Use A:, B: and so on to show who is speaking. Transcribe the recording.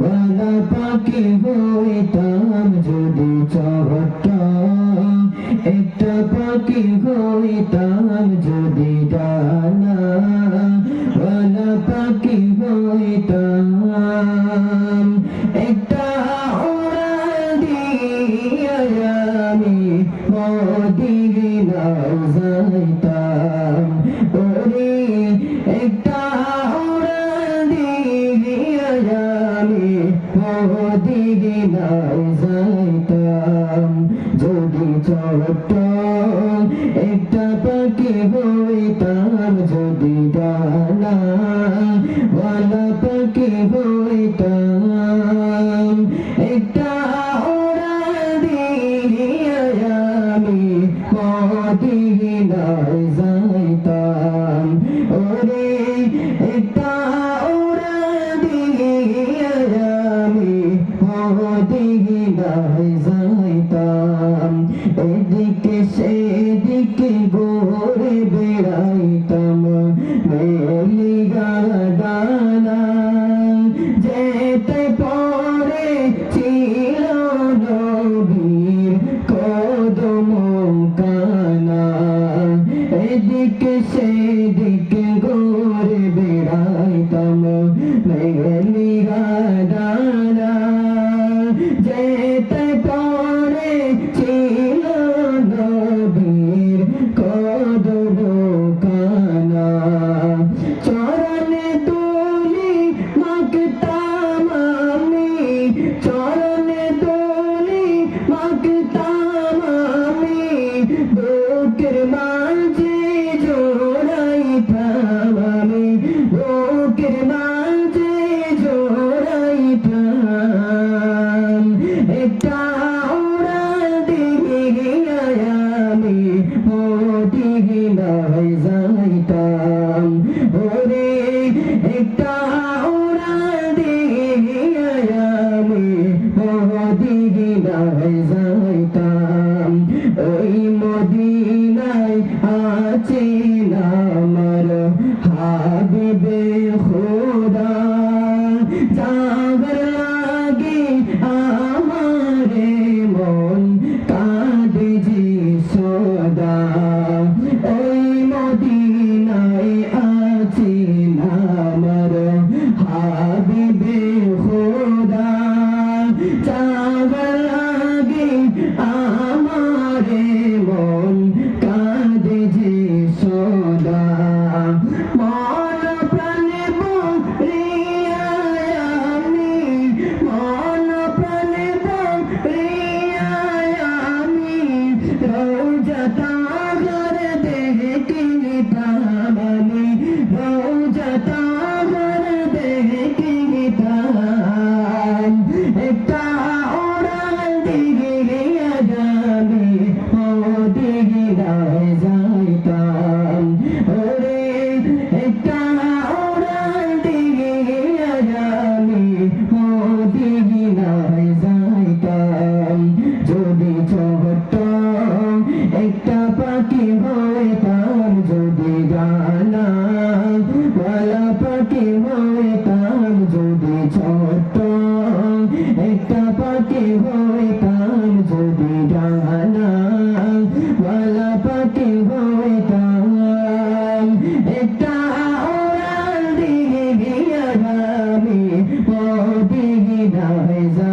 A: ওয়ালা পাখি হইতাম চহট একটা পাখি হইতাম যদি ডানা ওয়ালা পাখি হইতাম একটা উড়াল দিয়া আমি মদিনায় মদিনায় যাইতাম। যদি ছোট্ট একটা পাখি হইতাম যদি ডানা মদিনায় যাইতাম এদিকে সেদিকে বুকের মাঝে জোড়াইতাম আমি বুকের মাঝে জোড়াইতাম একটা ওরা দিবি আমি চেনামর হাবিবে খোদা। জাগর লাগে আমারে মন কাঁদে সদা। ওই মদিনায় আছি নামর হাবিবে খোদা। জাগর লাগে আ Santa. একটা পাখি হয় তার যদি ডানা বালা পাখি হয় তার যদি ছোট, একটা পাখি হয় তার যদি ডানা বালা পাখি হয় তার। একটা ওরা দিগি গিয়া আমি পদিগি না